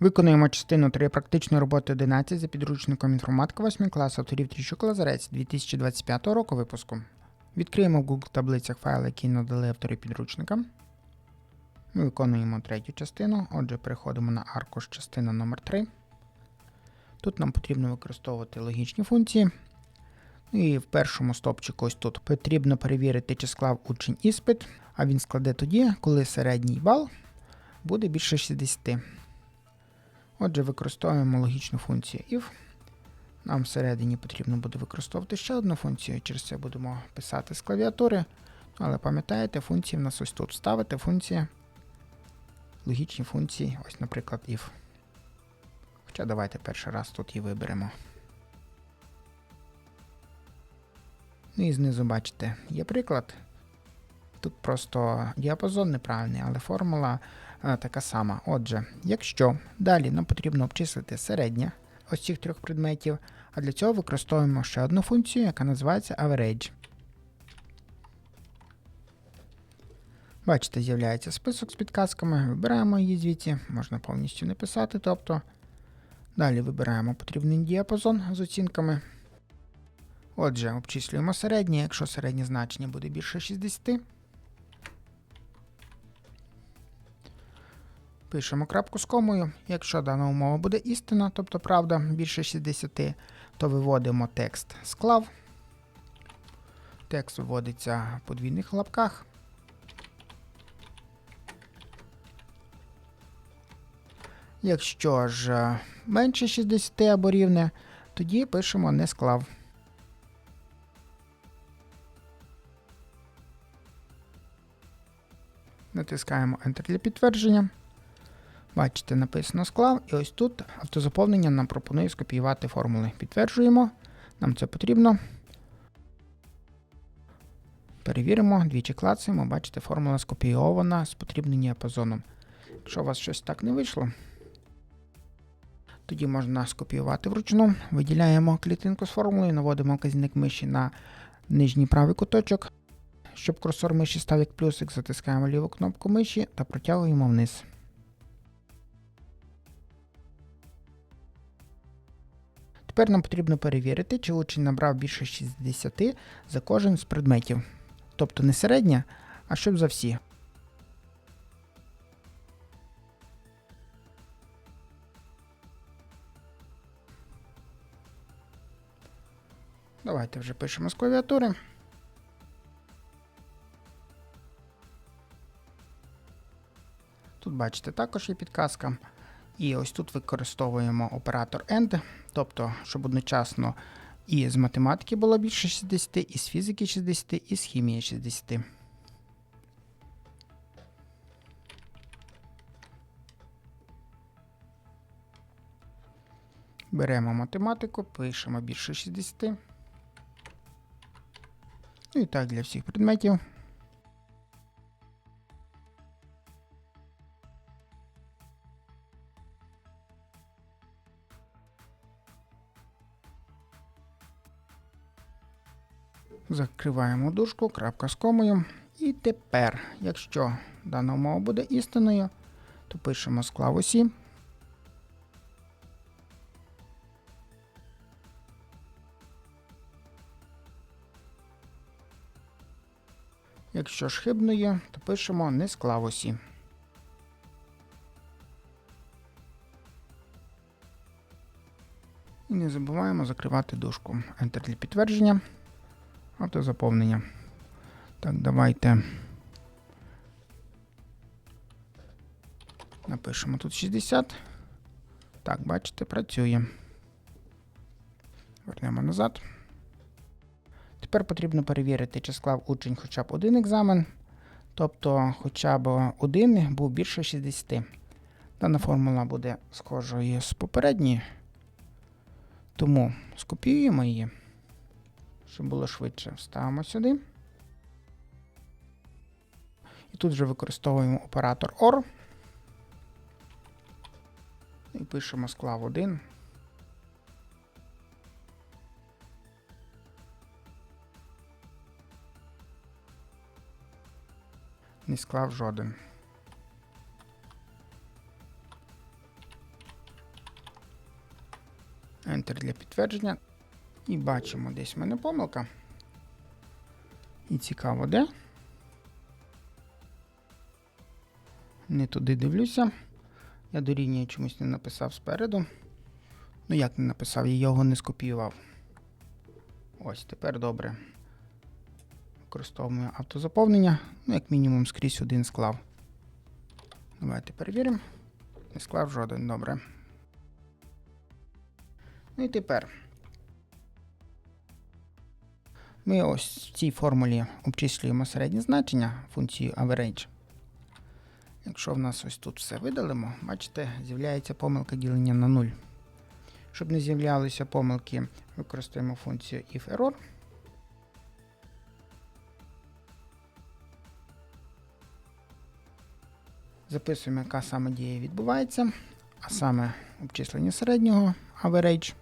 Виконуємо частину 3 практичної роботи 11 за підручником інформатика 8 класу авторів Тріщук Лазарець 2025 року випуску. Відкриємо в Google таблицях файл, який надали автори підручника. Ми виконуємо третю частину. Отже, переходимо на аркуш частина номер 3 Тут нам потрібно використовувати логічні функції. Ну І в першому стопчику ось тут потрібно перевірити, чи склав учень іспит, а він складе тоді, коли середній бал буде більше 60. Отже, використовуємо логічну функцію if. Нам всередині потрібно буде використовувати ще одну функцію, через це будемо писати з клавіатури. Але пам'ятаєте, функції в нас ось тут ставити функція. Логічні функції, ось, наприклад, if. Хоча давайте перший раз тут і виберемо. Ну і знизу бачите, є приклад. Тут просто діапазон неправильний, але формула така сама. Отже, якщо далі нам потрібно обчислити середнє ось цих трьох предметів, а для цього використовуємо ще одну функцію, яка називається average. Бачите, з'являється список з підказками, вибираємо її звідси, можна повністю не писати, тобто. Далі вибираємо потрібний діапазон з оцінками. Отже, обчислюємо середнє, якщо середнє значення буде більше 60. Пишемо крапку з комою. Якщо дана умова буде істина, тобто правда більше 60, то виводимо текст склав. Текст виводиться в подвійних лапках. Якщо ж е, менше 60 або рівне, тоді пишемо не склав. Натискаємо Enter для підтвердження. Бачите, написано склав, і ось тут автозаповнення нам пропонує скопіювати формули. Підтверджуємо, нам це потрібно. Перевіримо, двічі клацаємо, бачите, формула скопійована з потрібним діапазоном. Якщо у вас щось так не вийшло, тоді можна скопіювати вручну. Виділяємо клітинку з формулою, наводимо вказівник миші на нижній правий куточок. Щоб курсор миші став як плюсик, затискаємо ліву кнопку миші та протягуємо вниз. Тепер нам потрібно перевірити, чи учень набрав більше 60 за кожен з предметів. Тобто не середня, а щоб за всі. Давайте вже пишемо з клавіатури. Тут бачите, також є підказка. І ось тут використовуємо оператор AND, тобто, щоб одночасно і з математики було більше 60, і з фізики 60, і з хімії 60. Беремо математику, пишемо більше 60. Ну і так для всіх предметів. Закриваємо дужку, крапка з комою. І тепер, якщо дана умова буде істинною, то пишемо склав усі. Якщо ж хибною, то пишемо не склав усі. І не забуваємо закривати дужку. Enter для підтвердження. Автозаповнення. Так, давайте напишемо тут 60. Так, бачите, працює. Вернемо назад. Тепер потрібно перевірити, чи склав учень хоча б один екзамен. Тобто, хоча б один був більше 60. Дана формула буде схожою з попередньої. Тому скопіюємо її щоб було швидше, ставимо сюди. І тут вже використовуємо оператор OR. І пишемо склав 1. Не склав жоден. Enter для підтвердження. І бачимо, десь в мене помилка. І цікаво, де. Не туди дивлюся. Я дорівнює чомусь не написав спереду. Ну як не написав, я його не скопіював. Ось, тепер добре. Використовуємо автозаповнення. Ну, як мінімум, скрізь один склав. Давайте перевіримо. Не склав жоден, добре. Ну і тепер. Ми ось в цій формулі обчислюємо середнє значення функції average. Якщо в нас ось тут все видалимо, бачите, з'являється помилка ділення на 0. Щоб не з'являлися помилки, використаємо функцію if-error. Записуємо, яка саме дія відбувається, а саме обчислення середнього average.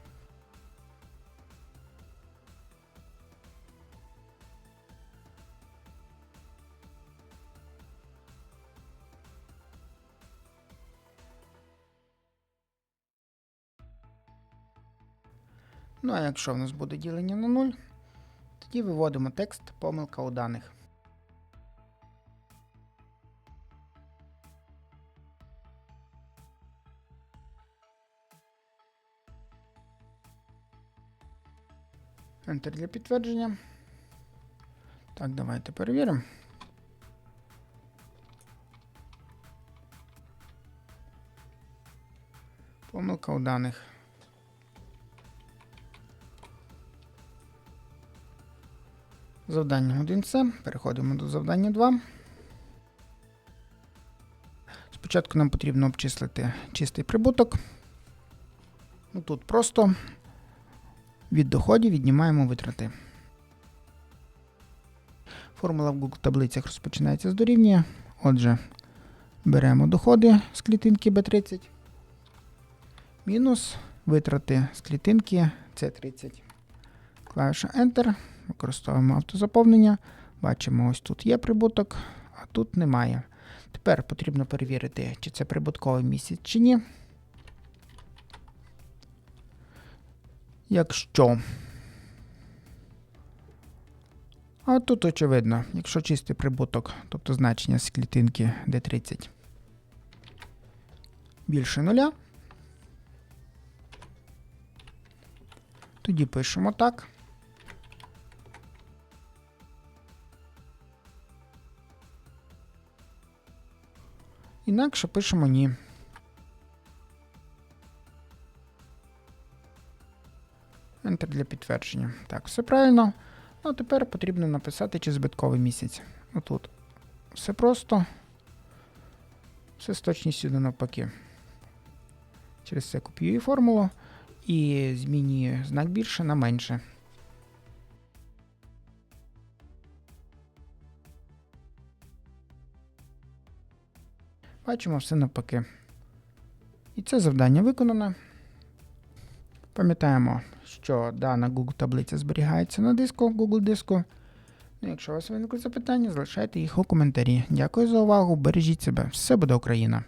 Ну а якщо в нас буде ділення на 0, тоді виводимо текст помилка у даних. Enter для підтвердження. Так, давайте перевіримо. Помилка у даних. Завдання 1 це. Переходимо до завдання 2. Спочатку нам потрібно обчислити чистий прибуток. Ну, Тут просто від доходів віднімаємо витрати. Формула в Google таблицях розпочинається з дорівнює. Отже, беремо доходи з клітинки B30. Мінус витрати з клітинки C30. Клавіша Enter. Використовуємо автозаповнення. Бачимо, ось тут є прибуток, а тут немає. Тепер потрібно перевірити, чи це прибутковий місяць чи ні. Якщо. А тут очевидно, якщо чистий прибуток, тобто значення з клітинки D30 більше нуля, тоді пишемо так. Інакше пишемо ні. Enter для підтвердження. Так, все правильно. Ну, тепер потрібно написати, чи збитковий місяць. Отут. Все просто. Все з точністю до навпаки. Через це копіюю формулу і змінюю знак більше на менше. Бачимо все навпаки. І це завдання виконане. Пам'ятаємо, що дана Google таблиця зберігається на диску Google диску. Ну, якщо у вас виникли запитання, залишайте їх у коментарі. Дякую за увагу, бережіть себе. Все буде Україна!